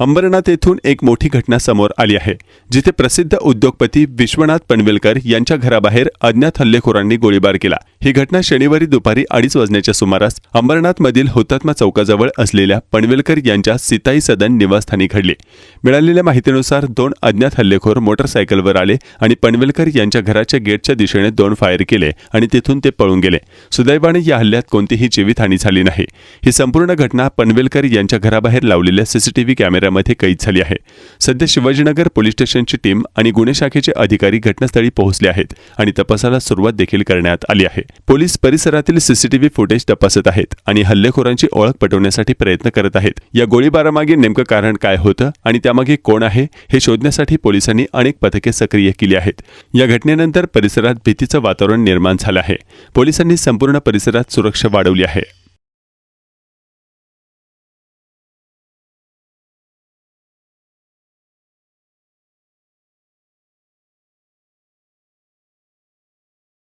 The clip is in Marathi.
अंबरनाथ येथून एक मोठी घटना समोर आली आहे जिथे प्रसिद्ध उद्योगपती विश्वनाथ पनवेलकर यांच्या घराबाहेर अज्ञात हल्लेखोरांनी गोळीबार केला. ही घटना शनिवारी दुपारी अडीच वाजण्याच्या सुमारास अंबरनाथमधील हुतात्मा चौकाजवळ असलेल्या पनवेलकर यांच्या सिताई सदन निवासस्थानी घडली. मिळालेल्या माहितीनुसार दोन अज्ञात हल्लेखोर मोटरसायकलवर आले आणि पनवेलकर यांच्या घराच्या गेटच्या दिशेने दोन फायर केले आणि तिथून ते पळून गेले. सुदैवाने या हल्ल्यात कोणतीही जीवितहानी झाली नाही. ही संपूर्ण घटना पनवेलकर यांच्या घराबाहेर लावलेल्या सीसीटीव्ही कॅमेरा कॅमेऱ्यामध्ये कैद झाली आहे. सध्या शिवाजीनगर पोलीस स्टेशनची टीम आणि गुन्हे शाखेचे अधिकारी घटनास्थळी पोहोचले आहेत आणि तपासाला सुरुवात देखील करण्यात आली आहे. पोलीस परिसरातील सीसीटीव्ही फुटेज तपासत आहेत आणि हल्लेखोरांची ओळख पटवण्यासाठी प्रयत्न करत आहेत. या गोळीबारामागे नेमकं कारण काय होतं आणि त्यामागे कोण आहे हे शोधण्यासाठी पोलिसांनी अनेक पथके सक्रिय केली आहेत. या घटनेनंतर परिसरात भीतीचं वातावरण निर्माण झालं आहे. पोलिसांनी संपूर्ण परिसरात सुरक्षा वाढवली आहे.